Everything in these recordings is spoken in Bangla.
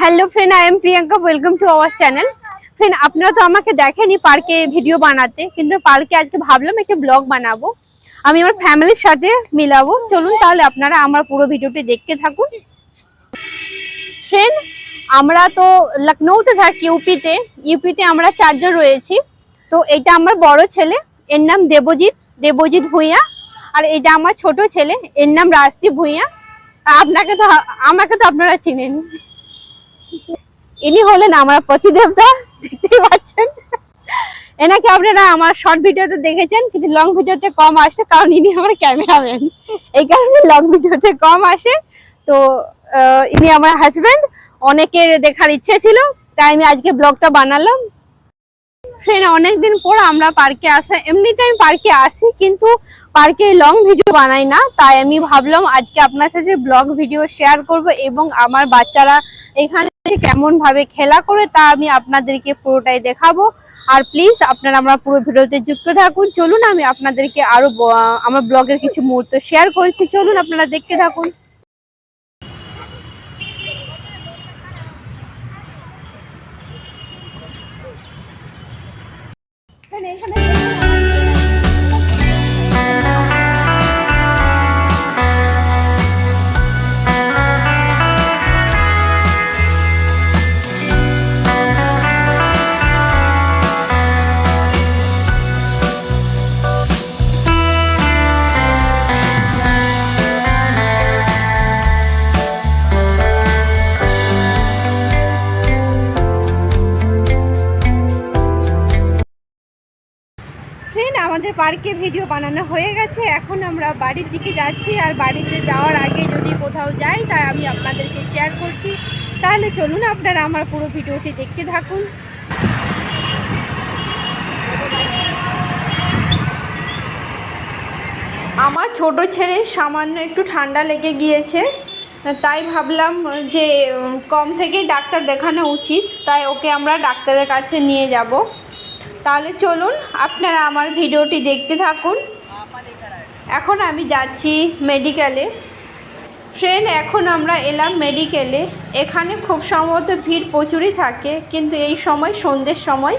Hello friend I am Priyanka welcome to our channel friend আপনারা তো আমাকে দেখেনি পার্কে ভিডিও বানাতে, কিন্তু পার্কে আজকে ভাবলাম একটা ব্লগ বানাবো। আমি আমার ফ্যামিলির সাথে মিলাবো। চলুন তাহলে আপনারা আমার পুরো ভিডিওটি দেখতে থাকুন। ফ্রেন্ড আমরা তো লখনৌতে থাকি ইউপিতে ইউপিতে আমরা চারজন রয়েছি। তো এটা আমার বড় ছেলে, এর নাম দেবজিৎ দেবজিৎ ভূঁইয়া। আর এটা আমার ছোট ছেলে, এর নাম রাজদীপ ভূঁইয়া। আপনাকে তো, আমাকে তো আপনারা চিনেন ইনি হলেন আমার প্রতিদেবতা দেখতেই পাচ্ছেন। এনাকে আপনারা আমার শর্ট ভিডিওতে দেখেছেন, কিন্তু লং ভিডিওতে কম আসে, কারণ ইনি আমার ক্যামেরাম্যান এই কারণে লং ভিডিওতে কম আসে। তো ইনি আমার হাজবেন্ড অনেকের দেখার ইচ্ছে ছিল, তাই আমি আজকে ব্লগটা বানালাম। ফ্রেন্ড অনেকদিন পর আমরা পার্কে আসা এমনিতে আমি পার্কে আসি, কিন্তু পার্কে লং ভিডিও বানাই না, তাই আমি ভাবলাম আজকে আপনার সাথে ব্লগ ভিডিও শেয়ার করব এবং আমার বাচ্চারা এখানে কেমন ভাবে খেলা করে তা আমি আপনাদেরকে পুরোটাই দেখাবো। আর প্লিজ আপনারা আমরা পুরো ভিডিওতে যুক্ত থাকুন। চলুন, আমি আপনাদেরকে আরও আমার ব্লগের কিছু মুহূর্ত শেয়ার করছি। চলুন, আপনারা দেখতে থাকুন। এখানে ফ্রেন্ড পার্কে ভিডিও বানানো হয়ে গেছে। এখন আমরা বাড়ির দিকে যাচ্ছি আর বাড়িতে যাওয়ার আগে যদি কোথাও যাই, তাই আমি আপনাদেরকে শেয়ার করছি। তাহলে চলুন আপনারা আমার পুরো ভিডিওটি দেখতে থাকুন। আমার ছোট ছেলে সামান্য একটু ঠান্ডা লেগে গিয়েছে, তাই ভাবলাম যে কম থেকেই ডাক্তার দেখানো উচিত, তাই ওকে আমরা ডাক্তারের কাছে নিয়ে যাব। তাহলে চলুন আপনারা আমার ভিডিওটি দেখতে থাকুন। এখন আমি যাচ্ছি মেডিকেলে। ফ্রেন্ড এখন আমরা এলাম মেডিকেলে। এখানে খুব সম্ভবত ভিড় প্রচুরই থাকে, কিন্তু এই সময়, সন্ধ্যের সময়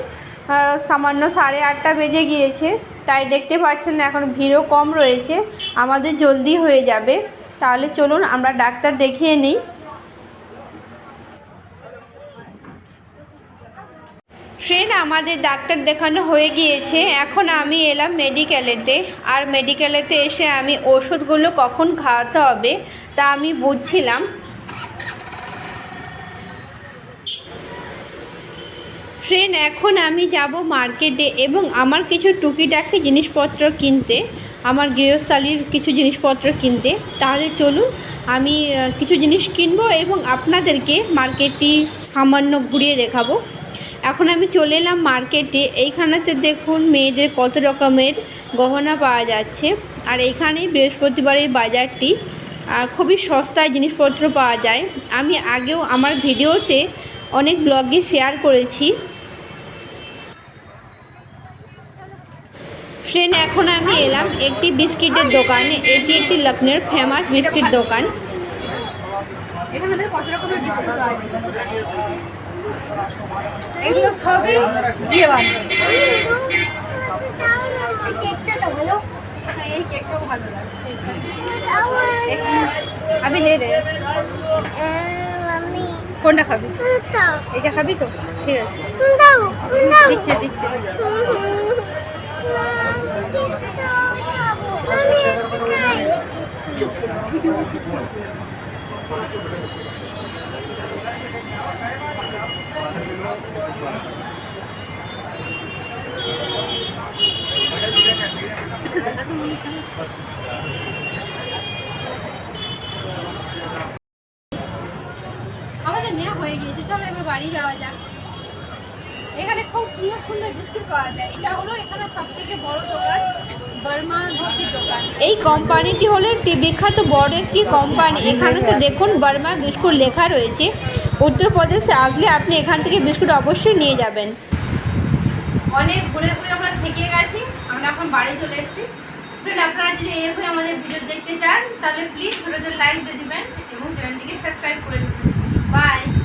সামান্য সাড়ে আটটা বেজে গিয়েছে। তাই দেখতে পাচ্ছেন এখন ভিড়ও কম রয়েছে। আমাদের জলদি হয়ে যাবে। তাহলে চলুন আমরা ডাক্তার দেখিয়ে নিই। ফ্রেন্ড আমাদের ডাক্তার দেখানো হয়ে গিয়েছে। এখন আমি এলাম মেডিকেলেতে। আর মেডিকেলেতে এসে আমি ওষুধগুলো কখন খাওয়াতে হবে তা আমি বুঝছিলাম। ফ্রেন্ড এখন আমি যাব মার্কেটে এবং আমার কিছু টুকিটাকি জিনিসপত্র কিনতে, আমার গৃহস্থালির কিছু জিনিসপত্র কিনতে। তাহলে চলুন, আমি কিছু জিনিস কিনবো এবং আপনাদেরকে মার্কেটটি সামান্য ঘুরিয়ে দেখাবো। এখন আমি চলে এলাম মার্কেটে। এইখানেতে দেখুন মেয়েদের কত রকমের গহনা পাওয়া যাচ্ছে। আর এইখানেই বৃহস্পতিবারের বাজারটি খুবই সস্তায় জিনিসপত্র পাওয়া যায়। আমি আগেও আমার ভিডিওতে অনেক ব্লগে শেয়ার করেছি। ফ্রেন্ড এখন আমি এলাম একটি বিস্কিটের দোকানে। এটি একটি লখনৌর ফেমাস বিস্কিট দোকান। এখানে কত রকমের বিস্কুট পাওয়া যাচ্ছে এগুলো সবই দিয়ে বানানো এই ভালো আমি লে রে কোনটা খাবি? এটা খাবি তো? ঠিক আছে। দিচ্ছে দিচ্ছে। আমাদের নেওয়া হয়ে গিয়েছে চলো এবার বাড়ি যাওয়া যাক। এখানে খুব সুন্দর সুন্দর বিস্কুট পাওয়া যায়। এটা হলো এখানে সব থেকে বড় দোকান বর্মা দোকান। এই কোম্পানিটি হলো একটি বিখ্যাত বড় একটি কোম্পানি। এখানে তো দেখুন বর্মা বিস্কুট লেখা রয়েছে। উত্তরপ্রদেশে আসলে আপনি এখান থেকে বিস্কুট অবশ্যই নিয়ে যাবেন। অনেক ঘুরে ঘুরে আমরা থেকে গেছি, আমরা এখন বাড়ি চলে এসেছি। ফ্রেন্ড আপনারা যদি এরকম আমাদের ভিডিও দেখতে চান, তাহলে প্লিজ ভিডিওতে লাইক দিয়ে দেবেন এবং চ্যানেলটিকে সাবস্ক্রাইব করে দিবেন।